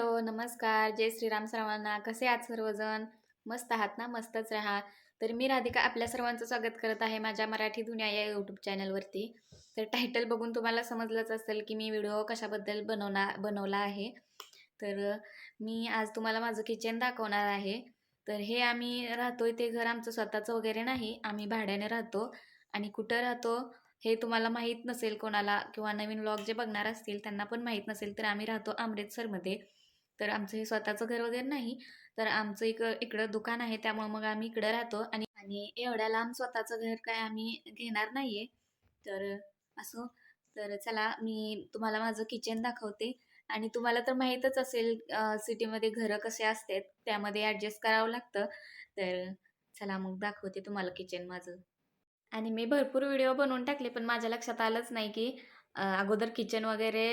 Hello नमस्कार. जय श्रीराम सर्वांना. कसे आहात सर्वजण? मस्त आहात ना? मस्तच राहा. तर मी राधिका आपल्या सर्वांचं स्वागत करत आहे माझ्या मराठी दुनिया या यूट्यूब चॅनलवरती तर टायटल बघून तुम्हाला समजलंच असेल की मी व्हिडिओ कशाबद्दल बनवणार बनवला आहे. तर मी आज तुम्हाला माझं किचन दाखवणार आहे. तर हे आम्ही राहतोय ते घर आमचं स्वतःचं वगैरे नाही. आम्ही भाड्याने राहतो. आणि कुठं राहतो हे तुम्हाला माहीत नसेल कोणाला किंवा नवीन व्लॉग जे बघणार असतील त्यांना पण माहीत नसेल तर आम्ही राहतो अमृतसरमध्ये. तर आमचं हे स्वतःचं घर वगैरे नाही. तर आमचं एक इकडं दुकान आहे त्यामुळे मग आम्ही इकडं राहतो. आणि आणि एवढ्या लांब स्वतःचं घर काय आम्ही घेणार नाही आहे तर असो. तर चला मी तुम्हाला माझं किचन दाखवते. आणि तुम्हाला तर माहीतच असेल सिटीमध्ये घरं कसे असतात त्यामध्ये ॲडजस्ट करावं लागतं. तर चला मग दाखवते तुम्हाला किचन माझं. आणि मी भरपूर व्हिडिओ बनवून टाकले पण माझ्या लक्षात आलंच नाही की अगोदर किचन वगैरे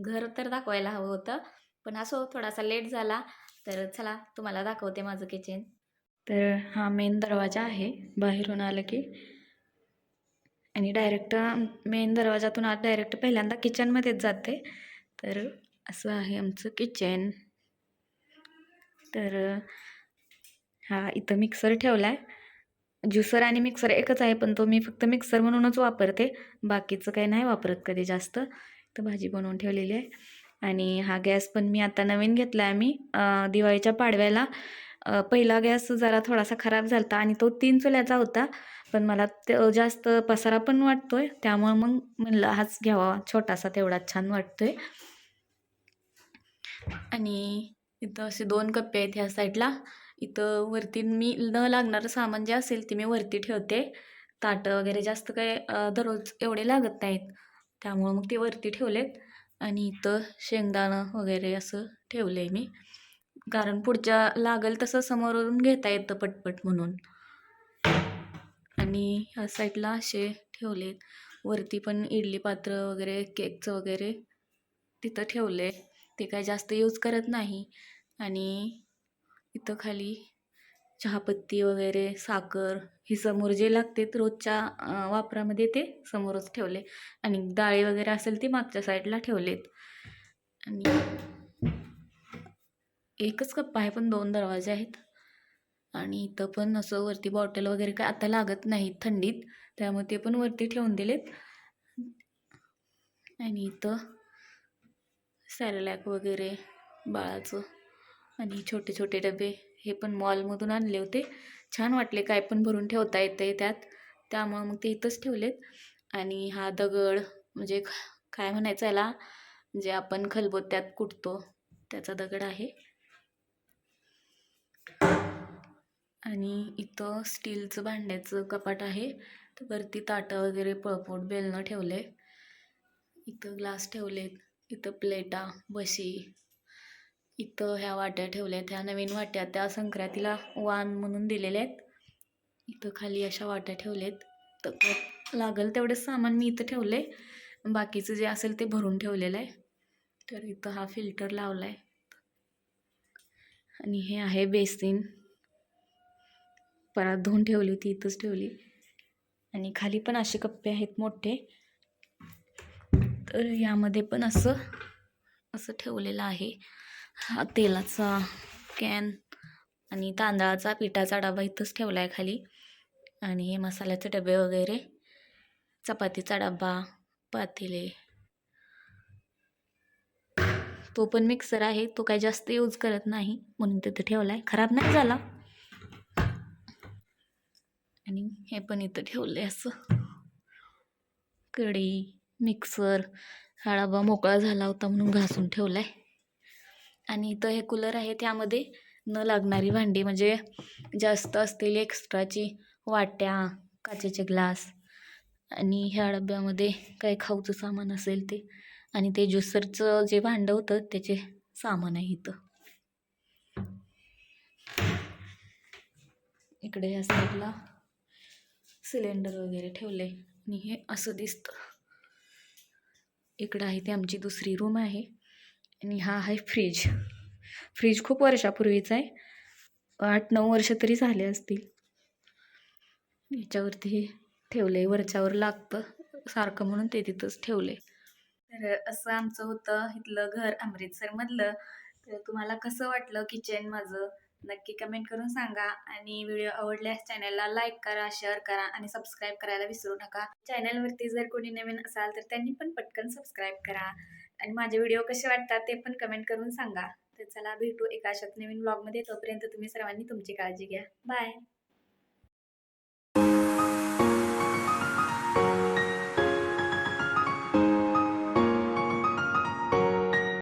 घर तर दाखवायला हवं होतं. पण असो थोडासा लेट झाला तर चला तुम्हाला दाखवते माझं किचन तर हा मेन दरवाजा आहे. बाहेरून आलं की आणि डायरेक्ट मेन दरवाजातून आत डायरेक्ट पहिल्यांदा किचनमध्येच जाते. तर असं आहे आमचं किचन तर हा इथं मिक्सर ठेवला आहे ज्युसर आणि मिक्सर एकच आहे पण तो मी फक्त मिक्सर म्हणूनच वापरते. बाकीचं काही नाही वापरत कधी जास्त. तर भाजी बनवून ठेवलेली आहे. आणि हा गॅस पण मी आता नवीन घेतला आहे मी दिवाळीच्या पाडव्याला. पहिला गॅस जरा थोडासा खराब झाला होता आणि तो तीन चुल्याचा होता पण मला जास्त पसारा पण वाटतोय त्यामुळं मग म्हणलं हाच घ्यावा छोटासा तेवढा छान वाटतोय. आणि इथं असे दोन कप्पे आहेत ह्या साईडला. इथं वरती मी न लागणारं सामान जे असेल ते मी वरती ठेवते. ताटं वगैरे जास्त काही दररोज एवढे लागत नाहीत. त्यामुळं मग ते वरती ठेवलेत. आणि इथं शेंगदाणं वगैरे असं ठेवलं आहे मी. कारण पुढच्या लागेल तसं समोरून घेता येतं पटपट म्हणून. आणि ह्या साईडला असे ठेवले वरती पण इडली पात्र वगैरे केकचं वगैरे तिथं ठेवले ते काय जास्त यूज करत नाही. आणि इथं खाली चहापत्ती वगैरे साखर ही समोर जे लागते रोजच्या वापरामध्ये ते समोरच ठेवले. आणि डाळी वगैरे असेल ती मागच्या साईडला ठेवलेत. आणि एकच कप्पा आहे पण दोन दरवाजे आहेत. आणि इथं पण असं वरती बॉटल वगैरे काय आता लागत नाहीत थंडीत. त्यामुळे ते पण वरती ठेवून दिलेत. आणि इथं सॅरलॅक वगैरे बाळाचं. आणि छोटे छोटे डबे. हे पण मॉलमधून आणले होते. छान वाटले काय पण भरून ठेवता येतं आहे त्यात. त्यामुळं मग ते इथंच ठेवलेत. आणि हा दगड म्हणजे काय म्हणायचं याला? जे आपण खलबोत्यात कुटतो त्याचा दगड आहे. आणि इथं स्टीलचं भांड्याचं कपाट आहे. तर वरती ताटं वगैरे पळपोट बेलणं ठेवले इथं ग्लास ठेवलेत. इथं प्लेटा बशी इथं ह्या वाट्या ठेवल्या आहेत ह्या नवीन वाट्या त्या संक्रांतीला वाण म्हणून दिलेल्या आहेत. इथं खाली अशा वाट्या ठेवल्या आहेत तर लागेल तेवढंच सामान मी इथं ठेवलं आहे बाकीचं जे असेल ते भरून ठेवलेलं आहे. तर इथं हा फिल्टर लावला आहे आणि हे आहे बेसिन. परत धुवून ठेवली होती इथंच ठेवली. आणि खाली पण असे कप्पे आहेत मोठे. तर यामध्ये पण असं असं ठेवलेलं आहे. हा तेलाचा कॅन आणि तांदळाचा पिठाचा डबा इथंच ठेवला आहे खाली. आणि हे मसाल्याचे डबे वगैरे चपातीचा डबा पातेले. तो पण मिक्सर आहे तो काही जास्त यूज करत नाही म्हणून तिथं ठेवला आहे खराब नाही झाला. आणि हे पण इथं ठेवलं आहे असं. कढई मिक्सर हा डबा मोकळा झाला होता म्हणून घासून ठेवला आहे आणि इथं हे कूलर आहे त्यामध्ये न लागणारी भांडी म्हणजे जास्त असतील एक्स्ट्राची वाट्या काचेचे ग्लास आणि ह्या डब्यामध्ये काही खाऊचं सामान असेल ते. आणि ते ज्युसरचं जे भांडं होतं त्याचे सामान आहे इथं. इकडे ह्या साईडला सिलेंडर वगैरे ठेवले आणि हे असं दिसतं. इकडं आहे ती आमची दुसरी रूम आहे. आणि हा आहे फ्रीज. फ्रीज खूप वर्षापूर्वीचा आहे. आठ नऊ वर्ष तरी झाले असतील. याच्यावरती ठेवले वरच्यावर लागतं सारखं म्हणून ते तिथंच ठेवले तर असं आमचं होतं इथलं घर अमृतसरमधलं. तर तुम्हाला कसं वाटलं किचन माझं? नक्की कमेंट करून सांगा आणि व्हिडिओ आवडल्यास चॅनलला लाईक करा शेअर करा आणि सबस्क्राईब करायला विसरू नका. चॅनलवरती जर कोणी नवीन असाल तर त्यांनी पण पटकन सबस्क्राईब करा. आणि माझे व्हिडिओ कसे वाटतात ते पण कमेंट करून सांगा. तर चला भेटू एका अशात नवीन ब्लॉगमध्ये तोपर्यंत तुम्ही सर्वांनी तुमची काळजी घ्या. बाय